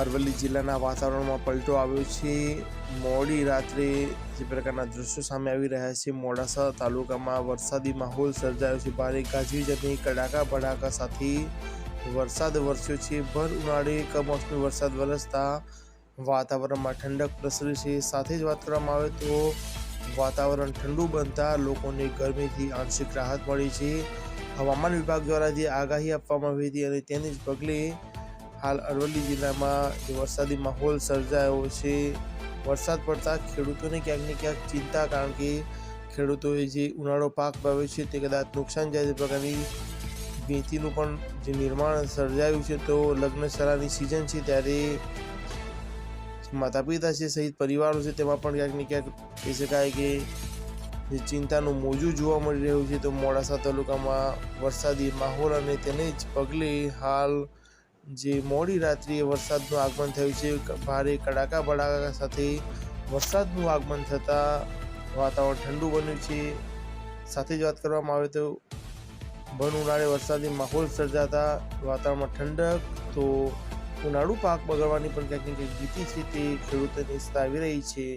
અરવલ્લી જિલ્લાના વાતાવરણમાં પલટો આવ્યો છે. મોડી રાત્રે જે પ્રકારના દૃશ્યો સામે આવી રહ્યા છે, મોડાસા તાલુકામાં વરસાદી માહોલ સર્જાયો છે. ભારે ગાજવીજ અને કડાકા ભડાકા સાથે વરસાદ વરસ્યો છે. ભર ઉનાળે કમોસમી વરસાદ વરસતા વાતાવરણમાં ઠંડક પ્રસરી છે. સાથે જ વાત કરવામાં આવે તો વાતાવરણ ઠંડુ બનતા લોકોને ગરમીથી આંશિક રાહત મળી છે. હવામાન વિભાગ દ્વારા જે આગાહી આપવામાં આવી હતી અને તેની જ પગલે હાલ અરવલ્લી જિલ્લામાં જે વરસાદી માહોલ સર્જાયો છે, વરસાદ પડતા ખેડૂતોને ક્યાંક ને ક્યાંક ચિંતા કારણ કે ખેડૂતોએ જે ઉનાળો પાક વાવ્યો છે તે કદાચ નુકસાન જાય તે પ્રકારની ભીતિનું પણ જે નિર્માણ સર્જાયું છે તો લગ્નસરાની સિઝન છે ત્યારે માતા પિતા છે સહિત પરિવારો છે તેમાં પણ ક્યાંક ને ક્યાંક કહી શકાય કે જે ચિંતાનું મોજું જોવા મળી રહ્યું છે તો મોડાસા તાલુકામાં વરસાદી માહોલ અને તેને જ પગલે હાલ જે મોડી રાત્રિએ વરસાદનું આગમન થયું છે. ભારે કડાકા ભડાકા સાથે વરસાદનું આગમન થતાં વાતાવરણ ઠંડુ બન્યું છે. સાથે જ વાત કરવામાં આવે તો ભણ ઉનાળે વરસાદી માહોલ સર્જાતા વાતાવરણમાં ઠંડક તો ઉનાળુ પાક બગડવાની પણ ક્યાંક ક્યાંક ભીતિ છે તે ખેડૂતોને સતાવી રહી છે.